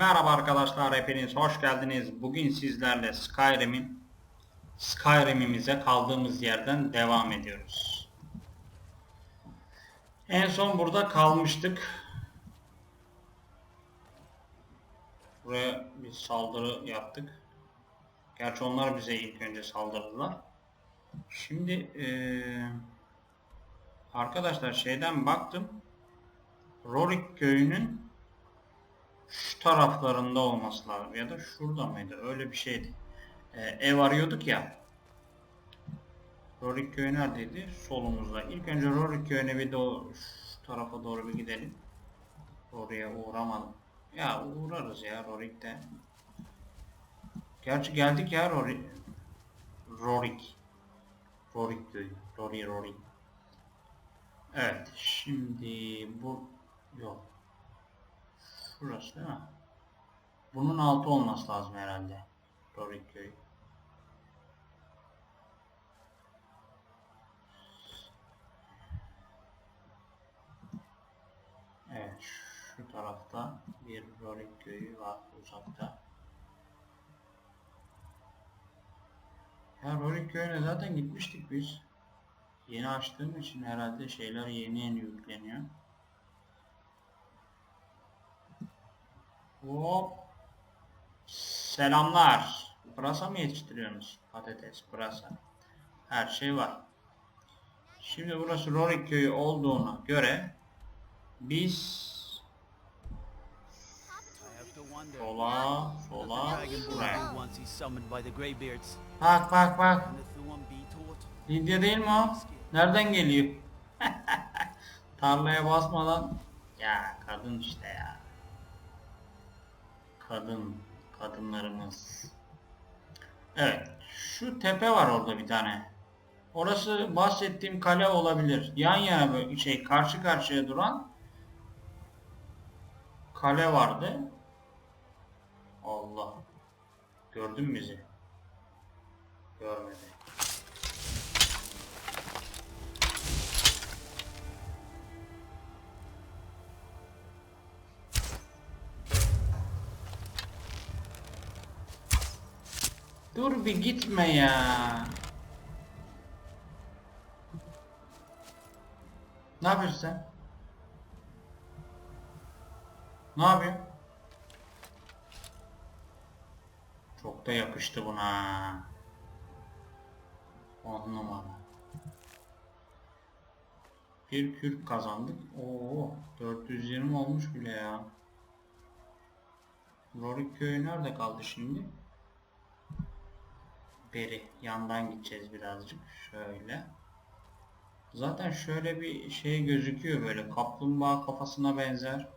Merhaba arkadaşlar hepiniz hoş geldiniz. Bugün sizlerle Skyrim'in Skyrim'imize kaldığımız yerden devam ediyoruz. En son burada kalmıştık. Buraya bir saldırı yaptık. Gerçi onlar bize ilk önce saldırdılar. Şimdi eee, arkadaşlar şeyden baktım. Rorik köyünün şu taraflarında olması lazım ya da şurada mıydı öyle bir şeydi. Ee, ev arıyorduk ya. Rorik köyü neredeydi? Solumuzda. İlk önce Rorik köyüne bir doğru, şu tarafa doğru bir gidelim. Oraya uğramadım. Ya uğrarız ya Rorik'te. Gerçi geldik ya Rorik. Rorik. Rorik köyü. Rorik Rorik. Evet şimdi bu yok. Şurası değil mi? Bunun altı olması lazım herhalde. Rorik köyü. Evet şu tarafta bir Rorik köyü var uzakta. Ya Rorik köyüne zaten gitmiştik biz. Yeni açtığım için herhalde şeyler yeni yeni yükleniyor. Hop. Selamlar. Pırasa mı yetiştiriyorsunuz? Patates, pırasa. Her şey var. Şimdi burası Rorik köyü olduğuna göre biz sola, sola, buraya. Bak bak bak. Lidya değil mi o? Nereden geliyor? Tarlaya basmadan. Ya kadın işte ya. Kadın. Kadınlarımız. Evet. Şu tepe var orada bir tane. Orası bahsettiğim kale olabilir. Yan yana böyle şey karşı karşıya duran kale vardı. Allah. Gördün mü bizi? Görmedi. Dur bir gitme ya. Ne yapıyorsun sen? Ne yapıyorsun? Çok da yakıştı buna. On numara. Bir kürk kazandık. Oo, 420 olmuş bile ya. Rorik köyü nerede kaldı şimdi? Beri. Yandan gideceğiz birazcık. Şöyle. Zaten şöyle bir şey gözüküyor böyle. Kaplumbağa kafasına benzer.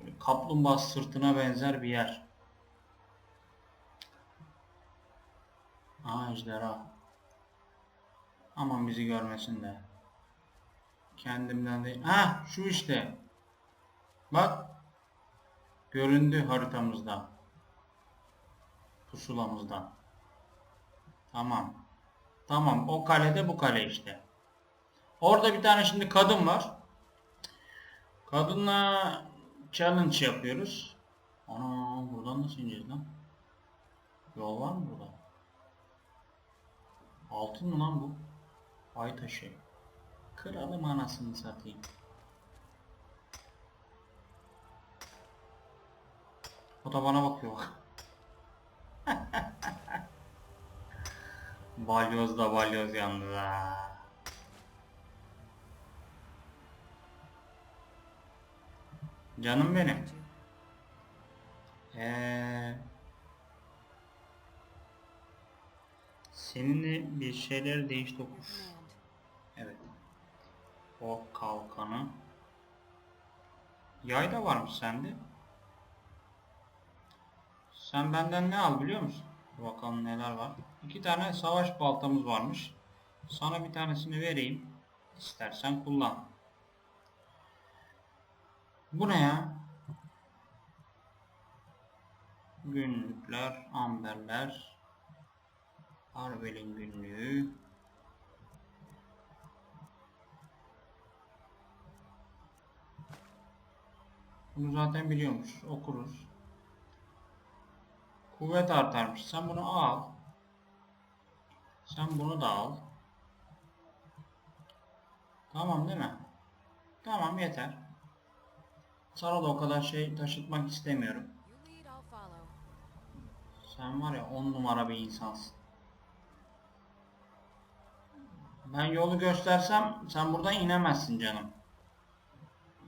Böyle kaplumbağa sırtına benzer bir yer. Aa ejderha. Aman bizi görmesin de. Kendimden değil. Ha şu işte. Bak. Göründü haritamızda. Pusulamızda. Tamam. Tamam o kalede bu kale işte. Orada bir tane şimdi kadın var. Kadınla challenge yapıyoruz. Ana buradan nasıl ineceğiz lan? Yol var mı burada? Altın mı lan bu? Ay taşı. Kralım anasını satayım. O da bana bakıyor bak. balyoz da balyoz yalnız ha. Canım benim. Ee, seninle bir şeyler değiş tokuş. Evet. O kalkanı. Yay da varmış sende. Sen benden ne al biliyor musun? Bakalım neler var. İki tane savaş baltamız varmış. Sana bir tanesini vereyim. İstersen kullan. Bu ne ya? Günlükler, amberler. Harvel'in günlüğü. Bunu zaten biliyormuş. Okuruz. Kuvvet artarmış. Sen bunu al. Sen bunu da al. Tamam değil mi? Tamam yeter. Sana da o kadar şey taşıtmak istemiyorum. Sen var ya on numara bir insansın. Ben yolu göstersem sen buradan inemezsin canım.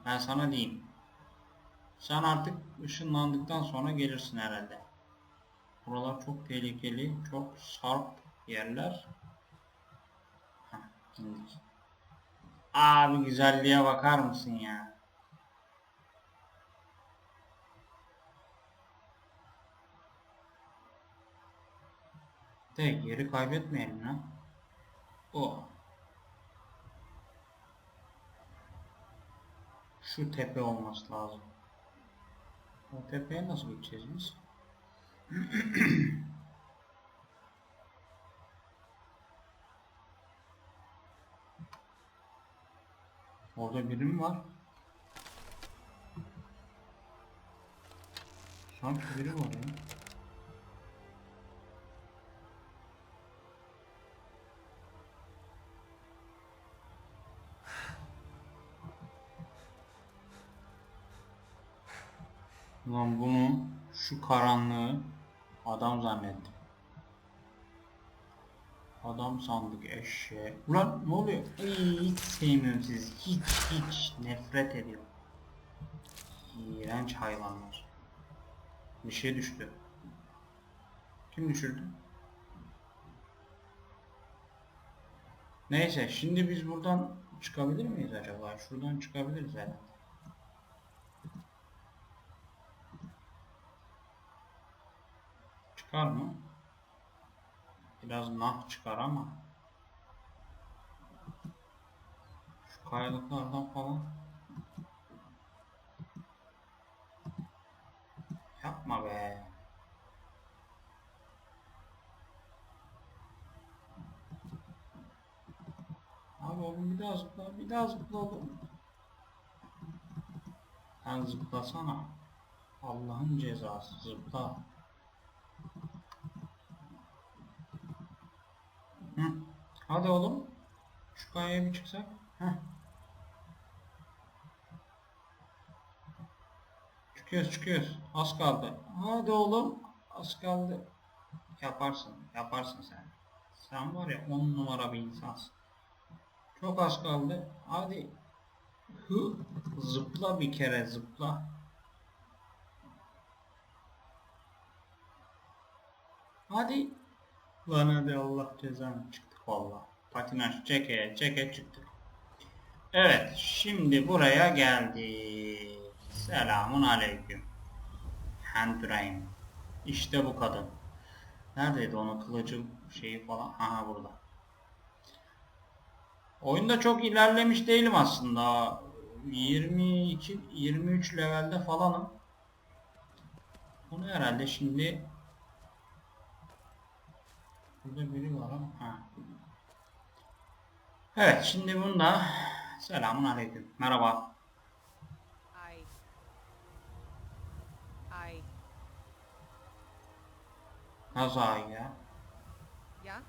Ben sana diyeyim. Sen artık ışınlandıktan sonra gelirsin herhalde. Buralar çok tehlikeli, çok sarp yerler. Heh, indik. Abi güzelliğe bakar mısın ya? De yeri kaybetmeyelim lan. O. Şu tepe olması lazım. O tepeye nasıl gideceğiz biz? Orada biri mi var? Sanki biri var ya. Ulan bunu şu karanlığı adam zannettim. Adam sandık eşeğe. Ulan ne oluyor? Hiç sevmiyorum sizi. Hiç hiç nefret ediyorum. İğrenç hayvanlar. Bir şey düştü. Kim düşürdü? Neyse şimdi biz buradan çıkabilir miyiz acaba? Şuradan çıkabiliriz herhalde. Çıkar mı? Biraz nah çıkar ama. Şu kayalıklardan falan. Yapma be. Abi oğlum bir daha zıpla, bir daha zıpla oğlum. Sen zıplasana. Allah'ın cezası zıpla. Hı. Hadi oğlum. Şu kayaya bir çıksak. Heh. Çıkıyoruz çıkıyoruz. Az kaldı. Hadi oğlum. Az kaldı. Yaparsın. Yaparsın sen. Sen var ya on numara bir insansın. Çok az kaldı. Hadi. Hı. Zıpla bir kere zıpla. Hadi. Lan hadi Allah cezanı çıktık valla. Patinaj çeke çeke çıktık. Evet şimdi buraya geldik. Selamun aleyküm. Handreim. İşte bu kadın. Neredeydi onun kılıcı şeyi falan? Aha burada. Oyunda çok ilerlemiş değilim aslında. 22 23 levelde falanım. Bunu herhalde şimdi Burada biri var ama. Ha. Evet şimdi bunda selamun aleyküm. Merhaba. I. I. Nasıl ay ya? Yeah?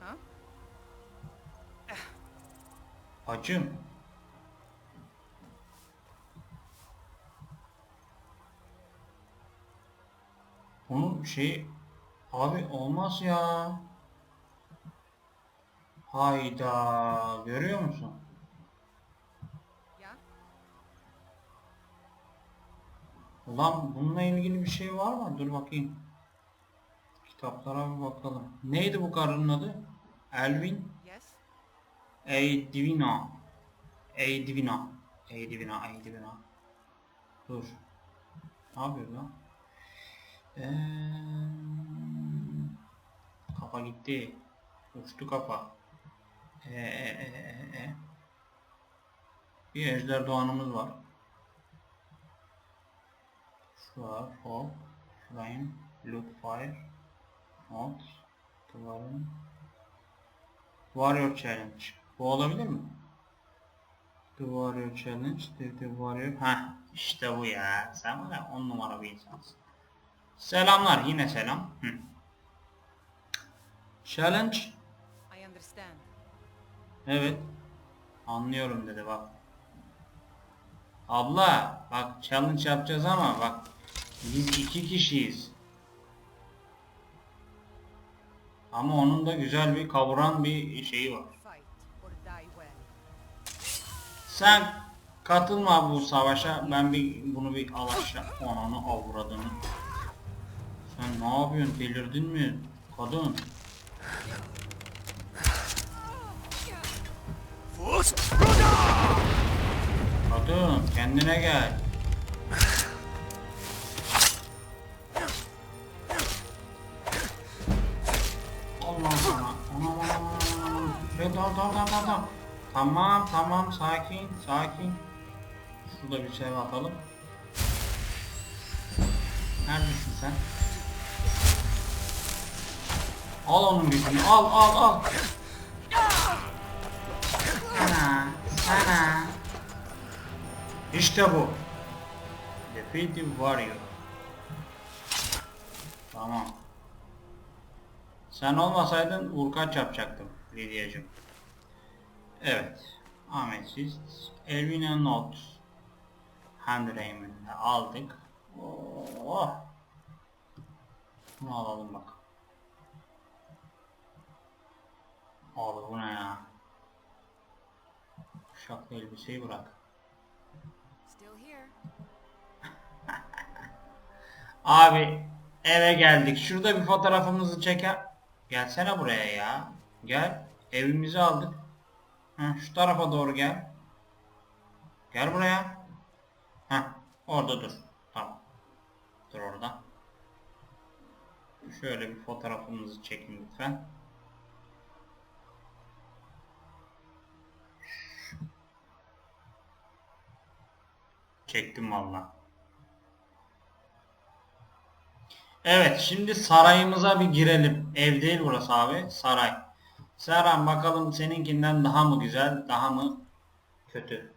Huh? Bacım. Bunun şey abi olmaz ya. Hayda görüyor musun? Ulan bununla ilgili bir şey var mı? Dur bakayım. Kitaplara bir bakalım. Neydi bu karının adı? Elvin Yes? A Divina. A Divina. A Divina, A Divina. Dur. Ne yapıyor lan? Eee, kafa gitti. Uçtu kafa. E, e, e, e, e. Bir ejder doğanımız var. Şu var. Hop. Flame. Loot Fire. Not. Duvarın. Warrior Challenge. Bu olabilir mi? The Warrior Challenge. The, the Warrior. Ha işte bu ya. Sen var ya on numara bir insansın. Selamlar yine selam. Hı. Challenge. I understand. Evet. Anlıyorum dedi bak. Abla bak challenge yapacağız ama bak biz iki kişiyiz. Ama onun da güzel bir kavuran bir şeyi var. Sen katılma bu savaşa. Ben bir bunu bir al aşağı. Ananı avradını. Sen ne yapıyorsun? Delirdin mi? Kadın. Kadın kendine gel. Allah sana. Anam anam dur dur dur dur dur. Tamam tamam sakin sakin. Şurada bir şey atalım. Neredesin sen? Al onun gücünü al al al. Sana. İşte bu. Defeative Warrior. Tamam. Sen olmasaydın vurkaç yapacaktım Lidyacım. Evet. Ametist. Elvina Not. Hand Raymond'ı aldık. Oh. Bunu alalım bak. Abi bu ne ya? Şapka elbiseyi bırak. Abi eve geldik. Şurada bir fotoğrafımızı çeker. Gelsene buraya ya. Gel. Evimizi aldık. Heh, şu tarafa doğru gel. Gel buraya. Heh, orada dur. Tamam. Dur orada. Şöyle bir fotoğrafımızı çekin lütfen. Çektim valla. Evet şimdi sarayımıza bir girelim. Ev değil burası abi. Saray. Serhan bakalım seninkinden daha mı güzel daha mı kötü?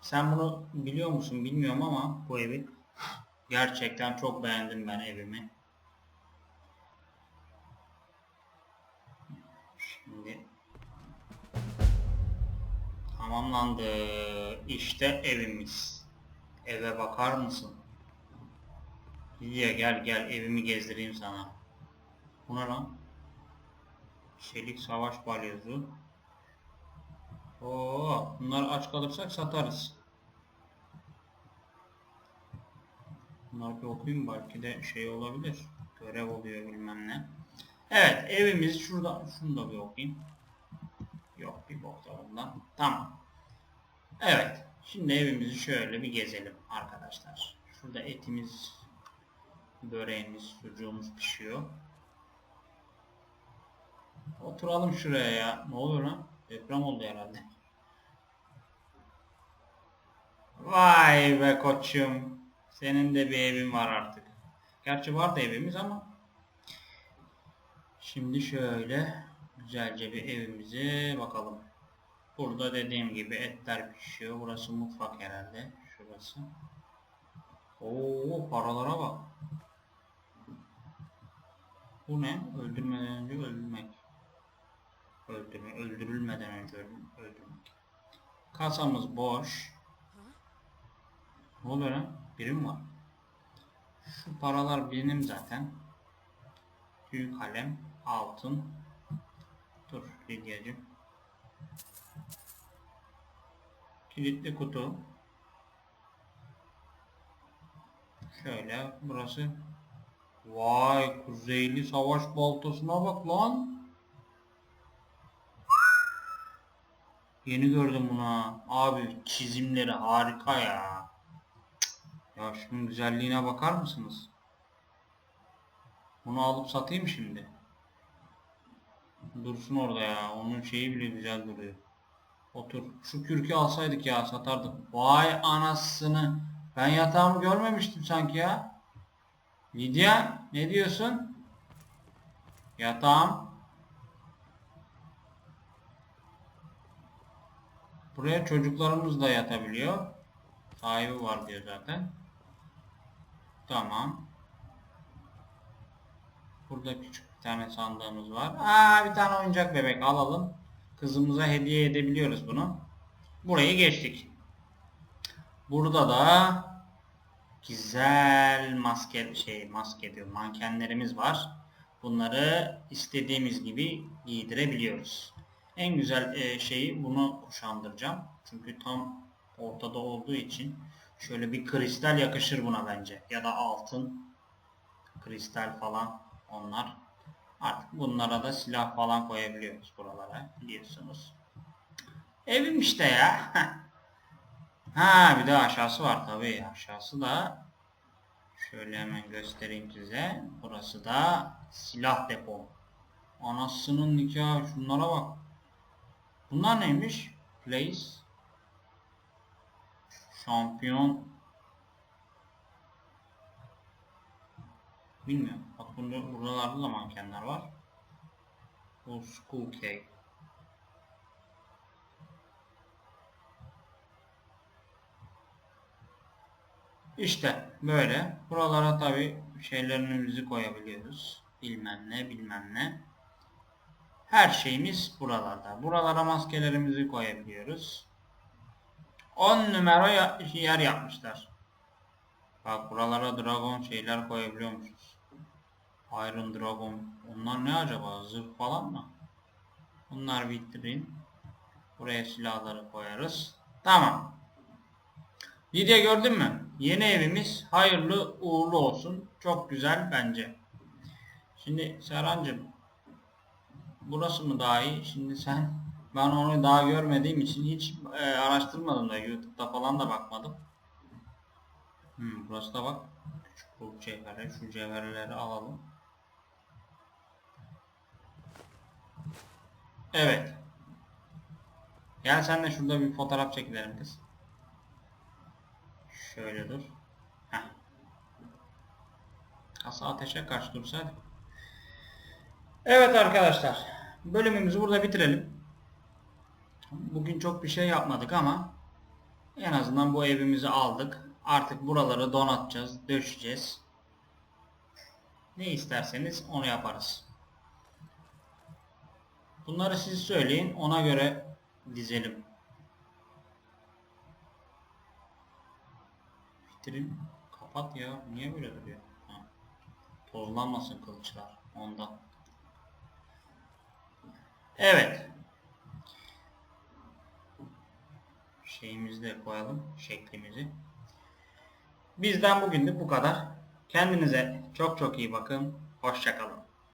Sen bunu biliyor musun bilmiyorum ama bu evi gerçekten çok beğendim ben evimi. Şimdi tamamlandı. İşte evimiz. Eve bakar mısın? Lidia gel gel evimi gezdireyim sana. Bu ne lan? Çelik savaş balyozu. Oo, bunları aç kalırsak satarız. Bunları bir okuyayım belki de şey olabilir. Görev oluyor bilmem ne. Evet evimiz şurada. Şunu da bir okuyayım. Yok bir bok da ondan. Tamam. Evet. Şimdi evimizi şöyle bir gezelim arkadaşlar. Şurada etimiz, böreğimiz, sucuğumuz pişiyor. Oturalım şuraya ya. Ne oluyor lan? Deprem oldu herhalde. Vay be koçum. Senin de bir evin var artık. Gerçi var evimiz ama. Şimdi şöyle güzelce bir evimize bakalım. Burada dediğim gibi etler pişiyor. Burası mutfak herhalde. Şurası. Oo paralara bak. Bu ne? Öldürmeden önce öldürmek. Öldürme, öldürülmeden önce öldür- öldürmek. Kasamız boş. Ne oluyor lan? Birim var. Şu paralar benim zaten. Tüy kalem, altın. Lidyacığım. Kilitli kutu. Şöyle burası. Vay kuzeyli savaş baltasına bak lan. Yeni gördüm bunu ha. Abi çizimleri harika ya. Ya şunun güzelliğine bakar mısınız? Bunu alıp satayım şimdi. Dursun orada ya. Onun şeyi bile güzel duruyor. Otur. Şu kürkü alsaydık ya satardık. Vay anasını. Ben yatağımı görmemiştim sanki ya. Lidya ne diyorsun? Yatağım. Buraya çocuklarımız da yatabiliyor. Sahibi var diyor zaten. Tamam. Burada küçük bir tane sandığımız var. Aa bir tane oyuncak bebek alalım. Kızımıza hediye edebiliyoruz bunu. Burayı geçtik. Burada da güzel maske şey maske diyor mankenlerimiz var. Bunları istediğimiz gibi giydirebiliyoruz. En güzel e, şeyi bunu kuşandıracağım. Çünkü tam ortada olduğu için şöyle bir kristal yakışır buna bence. Ya da altın kristal falan onlar. Artık bunlara da silah falan koyabiliyoruz buralara biliyorsunuz. Evim işte ya. ha bir de aşağısı var tabii. Aşağısı da şöyle hemen göstereyim size. Burası da silah depo. Anasının nikahı şunlara bak. Bunlar neymiş? Place. Şampiyon. Bilmiyorum. Bak burada, buralarda da mankenler var. Bu school cake. İşte böyle. Buralara tabi şeylerimizi koyabiliyoruz. Bilmem ne bilmem ne. Her şeyimiz buralarda. Buralara maskelerimizi koyabiliyoruz. 10 numara yer yapmışlar. Bak buralara dragon şeyler koyabiliyormuşuz. Iron Dragon. Onlar ne acaba? Zırh falan mı? Bunlar vitrin. Buraya silahları koyarız. Tamam. Lidya gördün mü? Yeni evimiz hayırlı uğurlu olsun. Çok güzel bence. Şimdi Serhancığım burası mı daha iyi? Şimdi sen ben onu daha görmediğim için hiç e, araştırmadım da YouTube'da falan da bakmadım. Hmm, burası da bak. Küçük bu cevherler. Şu cevherleri alalım. Evet. Gel sen de şurada bir fotoğraf çekilelim kız. Şöyle dur. Heh. Kasa ateşe karşı dursaydı. Evet arkadaşlar. Bölümümüzü burada bitirelim. Bugün çok bir şey yapmadık ama en azından bu evimizi aldık. Artık buraları donatacağız, döşeceğiz. Ne isterseniz onu yaparız. Bunları siz söyleyin, ona göre dizelim. Vitrin kapat ya. Niye böyle duruyor? Ha. Tozlanmasın kılıçlar. Ondan. Evet. Şeyimizi de koyalım. Şeklimizi. Bizden bugünlük bu kadar. Kendinize çok çok iyi bakın. Hoşçakalın.